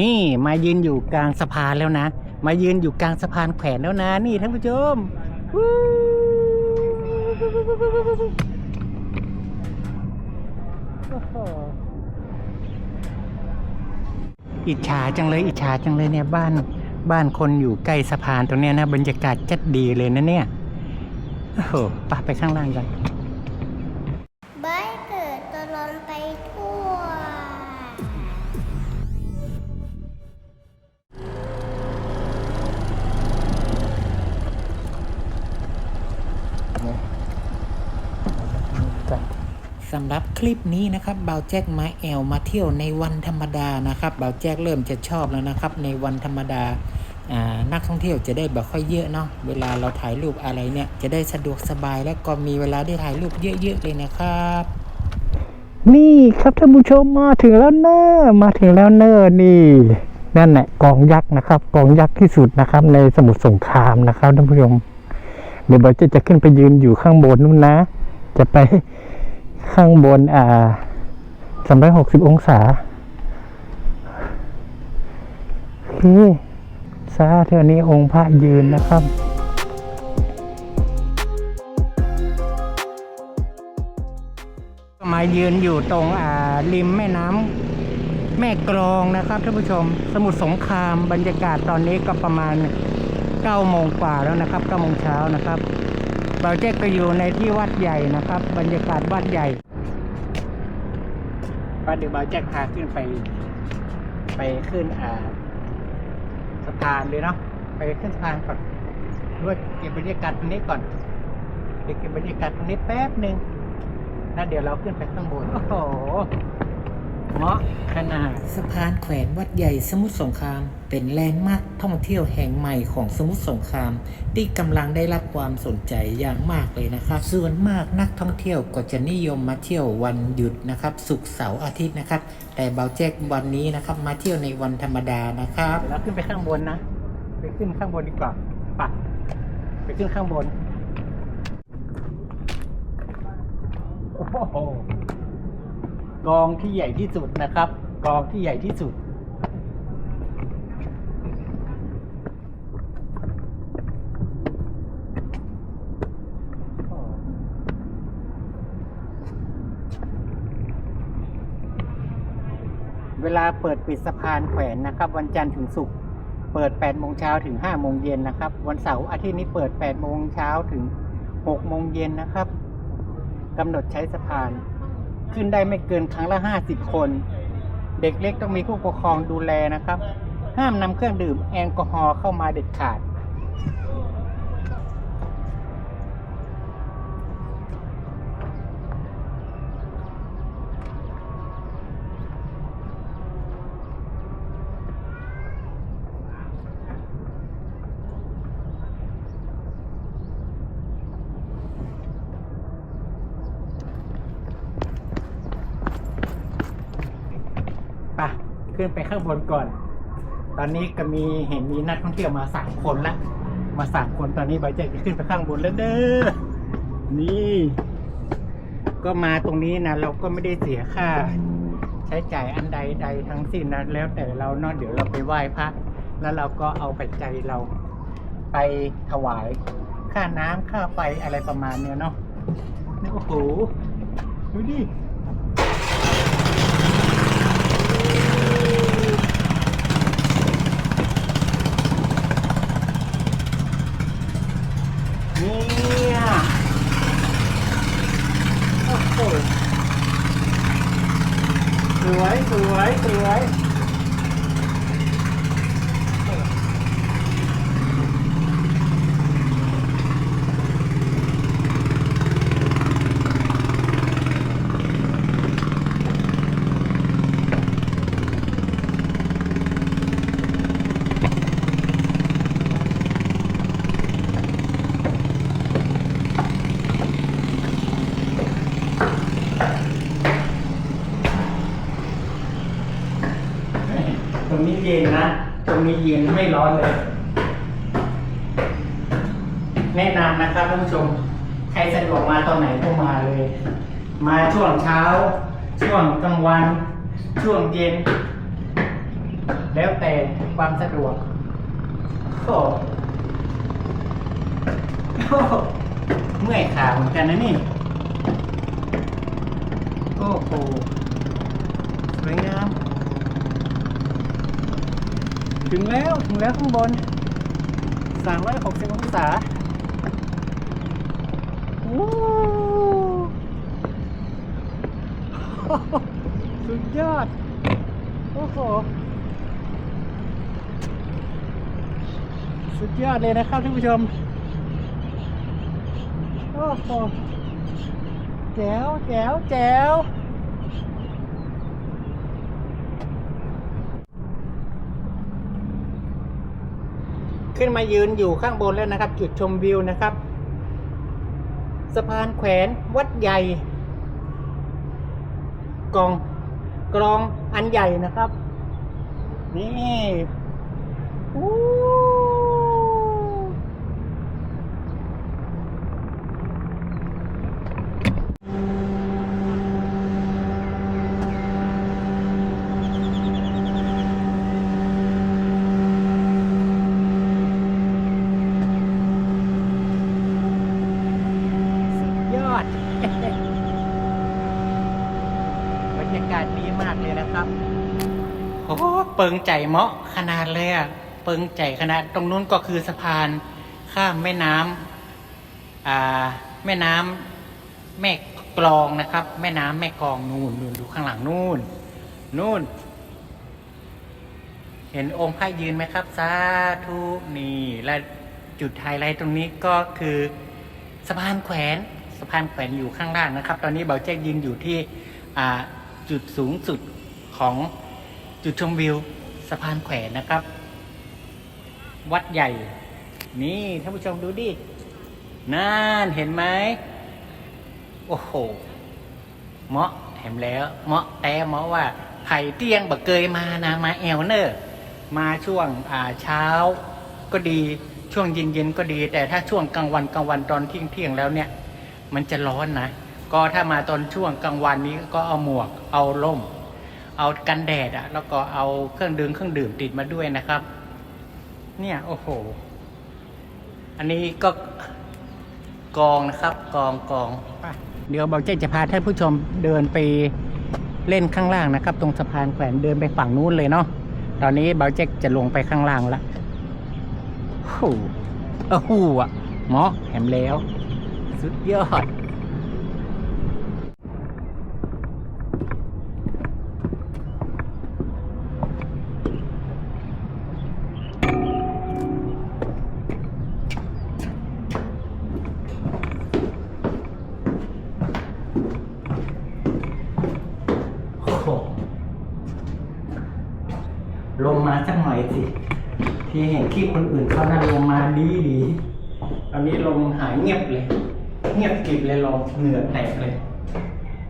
นี่มายืนอยู่กลางสะพานแล้วนะ มายืนอยู่กลางสะพานแขวนแล้วนะ นี่ท่านผู้ชมอิจฉาจังเลยอิจฉาจังเลยเนี่ยบ้านบ้านคนอยู่ใกล้สะพานตรงเนี้ยนะ บรรยากาศจัดดีเลยนะเนี่ย โอ้โหไปข้างล่างกัน คลิปนี้นะครับเบาแจ็คมาแอลมาเที่ยวในวันธรรมดานะครับเบาแจ็คเริ่มจะชอบแล้วนะครับ ในวันธรรมดานักท่องเที่ยวจะได้แบบค่อยเยอะเนาะเวลาเราถ่ายรูปอะไรเนี่ยจะได้สะดวกสบายและก็มีเวลาได้ถ่ายรูปเยอะๆเลยนะครับ นี่ครับท่านผู้ชมมาถึงแล้วเนอะมาถึงแล้วเนอะนี่นั่นแหละกองยักษ์นะครับ กองยักษ์ที่สุดนะครับ ในสมุทรสงครามนะครับท่านผู้ชมเดี๋ยวเบาแจ็คจะขึ้นไปยืนอยู่ข้างบนนู้นนะ จะไป ข้างบนอ่าสามร้อยหกสิบองศาโอเคซาเท่านี้องค์พระยืนนะครับมายืนอยู่ตรงอ่าริมแม่น้ำแม่กรองนะครับท่านผู้ชม สมุทรสงครามบรรยากาศตอนนี้ก็ประมาณ9โมงกว่าแล้วนะครับ9โมงเช้านะครับ เราเจ๊ก็อยู่ในที่วัดใหญ่นะครับ บรรยากาศวัดใหญ่ก็เดี๋ยวบาวแจ็คพาขึ้นไป ไปขึ้นอ่าสะพานเลยเนาะไปขึ้นสะพานก่อนด้วยเก็บบรรยากาศตรงนี้ก่อนเดี๋ยวเก็บบรรยากาศตรงนี้แป๊บหนึ่งแล้วเดี๋ยวเราขึ้นไปข้างบนโอ้โห เหมาะขนาดสะพานแขวนวัดใหญ่สมุทรสงคราม เป็นแลนด์มาร์คท่องเที่ยวแห่งใหม่ของสมุทรสงคราม ที่กำลังได้รับความสนใจอย่างมากเลยนะครับ ส่วนมากนักท่องเที่ยวก็จะนิยมมาเที่ยววันหยุดนะครับศุกร์เสาร์อาทิตย์นะครับ แต่เบาแจ็ควันนี้นะครับมาเที่ยวในวันธรรมดานะครับเดี๋ยวเราขึ้นไปข้างบนนะ ไปขึ้นข้างบนดีกว่าไปะไปขึ้นข้างบนโอ้โห กองที่ใหญ่ที่สุดนะครับ กองที่ใหญ่ที่สุด เวลาเปิดปิดสะพานแขวนนะครับ วันจันทร์ถึงศุกร์เปิด8โมงเช้าถึง5โมงเย็นนะครับ วันเสาร์อาทิตย์นี้เปิด8โมงเช้าถึง6โมงเย็นนะครับกำหนดใช้สะพาน ขึ้นได้ไม่เกินครั้งละ 50 คน เด็กเล็กต้องมีผู้ปกครองดูแลนะครับ ห้ามนำเครื่องดื่มแอลกอฮอล์เข้ามาเด็ดขาด ขึ้นไปข้างบนก่อน ตอนนี้ก็มีเห็นมีนักท่องเที่ยวมาสามคนละ มาสามคนตอนนี้ใบเจจะขึ้นไปข้างบนแล้วเด้อ นี่ ก็มาตรงนี้นะเราก็ไม่ได้เสียค่า ใช้จ่ายอันใดใดทั้งสิ้นนะแล้วแต่เราเนาะเดี๋ยวเราไปไหว้พระแล้วเราก็เอาปัจจัยเราไปถวาย ค่าน้ำค่าไฟอะไรประมาณเนี้ยเนาะนี่โอ้โหดูดิ เนี่ยโอ้โหสวยสวยสวยตรงนี้เย็นนะ ตรงนี้เย็นไม่ร้อนเลย แนะครับท่านผู้ชม ใครสะดวกมาตอนไหนก็มาเลย มาช่วงเช้า ช่วงกลางวัน ช่วงเย็น แล้วแต่ความสะดวกโอโอ้เมื่อยขาเหมือนกันนะนี่ โอ้โหสวยงาม ถึงแล้ว ถึงแล้วข้างบน 360องศา สุดยอด โอ้โห สุดยอดเลยนะครับท่านผู้ชม โอ้โห แจ๋วแจ๋วแจ๋วขึ้นมายืนอยู่ข้างบนแล้วนะครับ จุดชมวิวนะครับ สะพานแขวนวัดใหญ่กองกรองอันใหญ่นะครับ นี่อู้สุดยอด บรรยากาศดีมากเลยนะครับ โอ้โหเปิงใจเหมาะขนาดเลยอะเปิงใจขนาดตรงนู้นก็คือสะพานข้ามแม่น้ำอ่าแม่น้ำแม่กลองนะครับ แม่น้ำแม่กลองนู่นนู่นดูข้างหลังนู่นนู่น เห็นองค์พระยืนไหมครับสาธุนี่และจุดไฮไลท์ตรงนี้ก็คือสะพานแขวนสะพานแขวนอยู่ข้างล่างนะครับ ตอนนี้เบาแจ้งยืนอยู่ที่อ่าจุดสูงสุดของจุดชมวิว สะพานแขวนนะครับ วัดใหญ่ นี่ท่านผู้ชมดูดินั่นเห็นไหมโอ้โหเหมาะแถมแล้วเหมาะแต่เหมาะว่าไผ่เตียงบักเกยมานะมาแอลเนอร์ มาช่วงอ่าเช้าก็ดีช่วงเย็นๆก็ดี แต่ถ้าช่วงกลางวันกลางวันตอนเที่ยงเที่ยงแล้วเนี่ย มันจะร้อนนะ ก็ถ้ามาตอนช่วงกลางวันนี้ก็เอาหมวกเอาล่ม เอากันแดดอะแล้วก็เอาเครื่องดื่มเครื่องดื่มติดมาด้วยนะครับ เนี่ยโอ้โห อันนี้ก็กองนะครับ กองกองไปเดี๋ยวเบาเจ๊จะพาท่านผู้ชมเดินไปเล่นข้างล่างนะครับ ตรงสะพานแขวนเดินไปฝั่งนู้นเลยเนาะตอนนี้เบาเจ๊กจะลงไปข้างล่างละโอ้โหเออหูอะเหมาะแหมแล้ว สุดยอด โอ้โห ลงมาสักหน่อยสิ ที่เห็นคลิปคนอื่นเขานั่งลงมาดีดีตอนนี้ลงหายเงียบเลย เงียบกริบเลยลงเหงื่อแตกเลย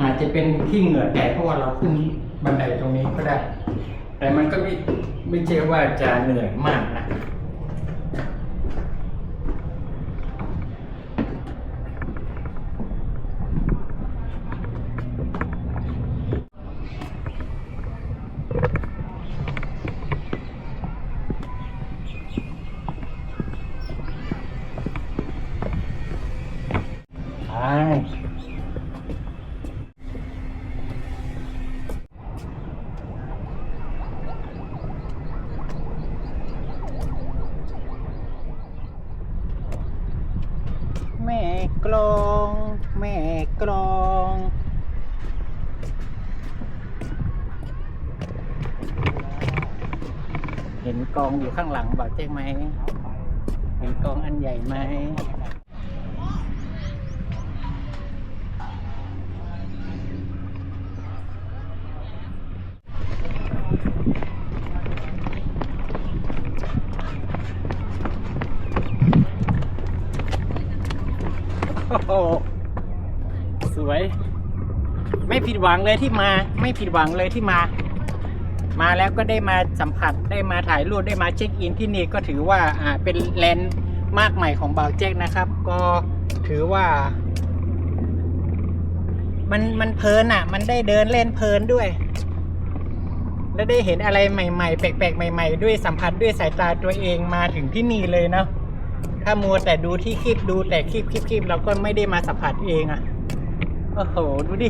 อาจจะเป็นที่เหงื่อแตกเพราะว่าเราขึ้นบันไดตรงนี้ก็ได้ แต่มันก็ไม่ไม่ใช่ว่าจะเหนื่อยมาก กลอง แม่กลอง เห็นกองอยู่ข้างหลังบอกเจ๊ไหม เห็นกองอันใหญ่ไหม สวย ไม่ผิดหวังเลยที่มา ไม่ผิดหวังเลยที่มา มาแล้วก็ได้มาสัมผัสได้มาถ่ายรูปได้มาเช็คอินที่นี่ก็ถือว่าอ่าเป็นแลนด์มากใหม่ของบาวเจ๊กนะครับ ก็ถือว่า มันมันเพลินอะ มันได้เดินเล่นเพลินด้วย และได้เห็นอะไรใหม่ ๆ แปลกๆใหม่ ๆ ด้วยสัมผัสด้วยสายตาตัวเองมาถึงที่นี่เลยเนาะถ้ามัวแต่ดูที่คลิปดูแต่คลิปคลิปคลิปเราก็ไม่ได้มาสัมผัสเองอะ่ะ โอ้โห ดูดิ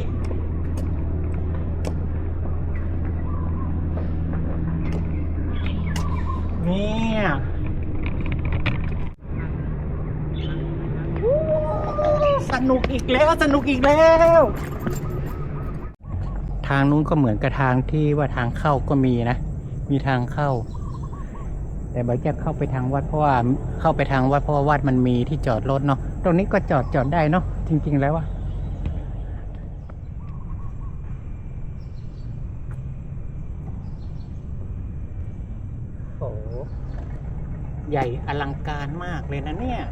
เนี่ยสนุกอีกแล้ว สนุกอีกแล้ว ทางนู้นก็เหมือนกับทางที่ว่าทางเข้าก็มีนะ มีทางเข้า แต่บอยจะเข้าไปทางวัดเพราะว่าเข้าไปทางวัดเพราะว่าวัดมันมีที่จอดรถเนาะ ตรงนี้ก็จอดจอดได้เนาะจริง ๆ แล้วว่าโอ้โห ใหญ่อลังการมากเลยนะเนี่ย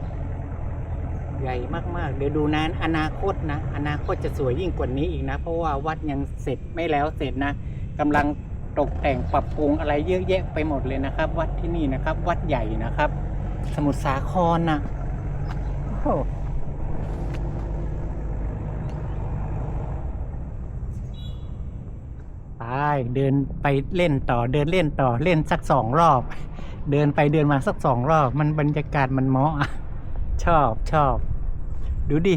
ใหญ่มากๆ เดี๋ยวดูนะอนาคตนะ อนาคตจะสวยยิ่งกว่านี้อีกนะ เพราะว่าวัดยังเสร็จไม่แล้วเสร็จนะกำลังตกแต่งปรับปรุงอะไรเยอะแยะไปหมดเลยนะครับ วัดที่นี่นะครับ วัดใหญ่นะครับ สมุทรสาครนะโอ้ไปเดินไปเล่นต่อเดินเล่นต่อเล่นสักสองรอบ เดินไปเดินมาสักสองรอบ มันบรรยากาศมันเหมาะอะชอบชอบ ดูดิ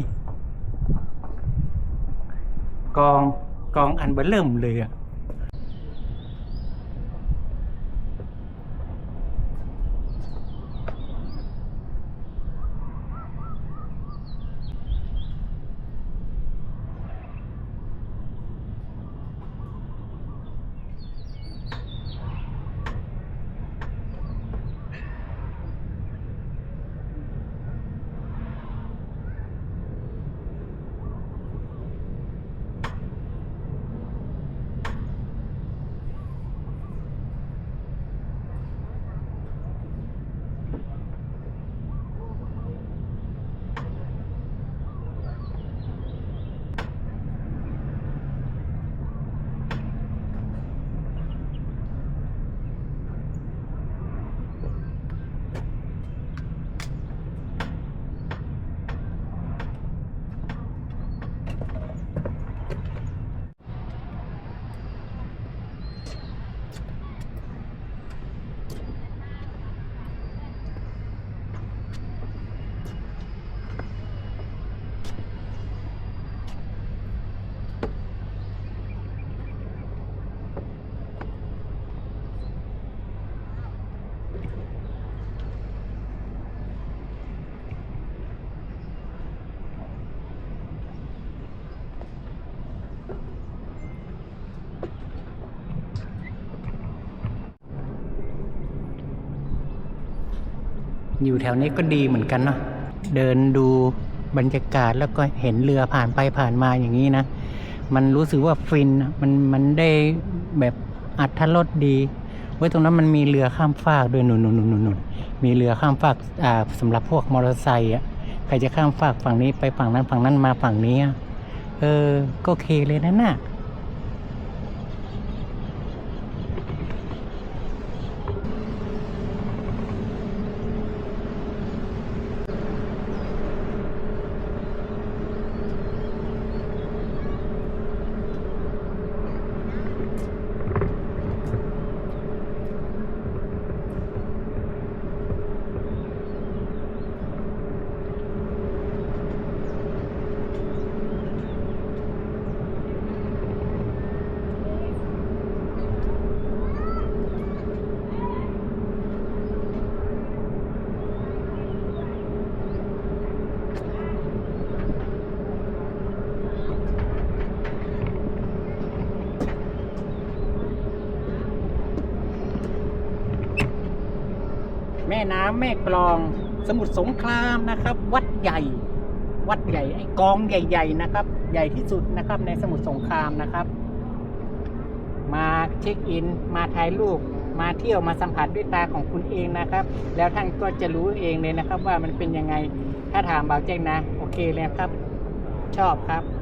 กองกองอันเบอร์เริ่มเลยอะ อยู่แถวนี้ก็ดีเหมือนกันเนาะเดินดูบรรยากาศแล้วก็เห็นเรือผ่านไปผ่านมาอย่างนี้นะ มันรู้สึกว่าฟินมันมันได้แบบอัธรสดีไว้ยตรงนั้นมันมีเรือข้ามฟากด้วยหนุนหนุนหนุนหนุนนนมีเรือข้ามฟากอ่าสำหรับพวกมอเตอร์ไซค์อะใครจะข้ามฟากฝั่งนี้ไปฝั่งนั้นฝั่งนั้นมาฝั่งนี้ เออก็โอเคเลยนะน่ะ แม่น้ำแม่กลอง สมุทรสงครามนะครับ วัดใหญ่ วัดใหญ่ไอ้กองใหญ่ๆนะครับ ใหญ่ที่สุดนะครับในสมุทรสงครามนะครับ มาเช็คอิน มาถ่ายรูปมาเที่ยวมาสัมผัสด้วยตาของคุณเองนะครับ แล้วท่านก็จะรู้เองเลยนะครับว่ามันเป็นยังไงถ้าถามบ่าวแจ้งนะ โอเคเลยครับ ชอบครับ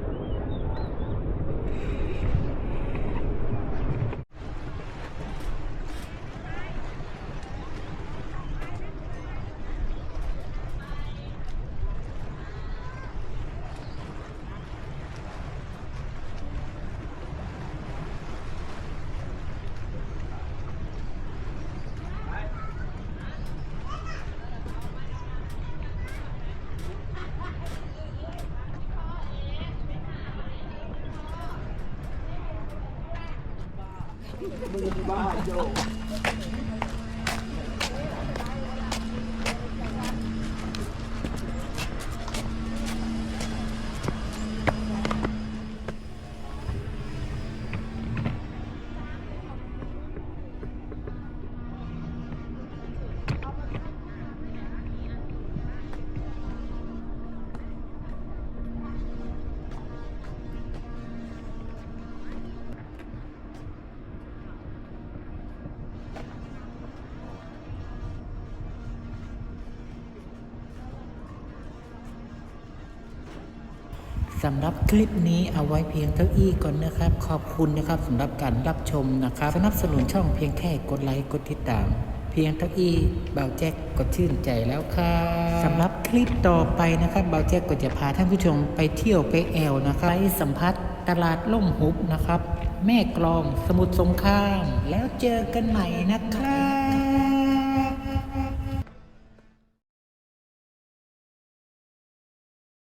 Bahajo. สำหรับคลิปนี้เอาไว้เพียงเท่าอี้ก่อนนะครับ ขอบคุณนะครับสำหรับการรับชมนะครับสนับสนุนช่องเพียงแค่กดไลค์กดติดตาม เพียงเท่าอี้เบาแจ็คก็ชื่นใจแล้วครับสำหรับคลิปต่อไปนะครับเบาแจ็คก็จะพาท่านผู้ชมไปเที่ยวไปแอลนะครับไปสัมผัสตลาดล่มหุบนะครับ แม่กลองสมุทรสงคราม แล้วเจอกันใหม่นะครับ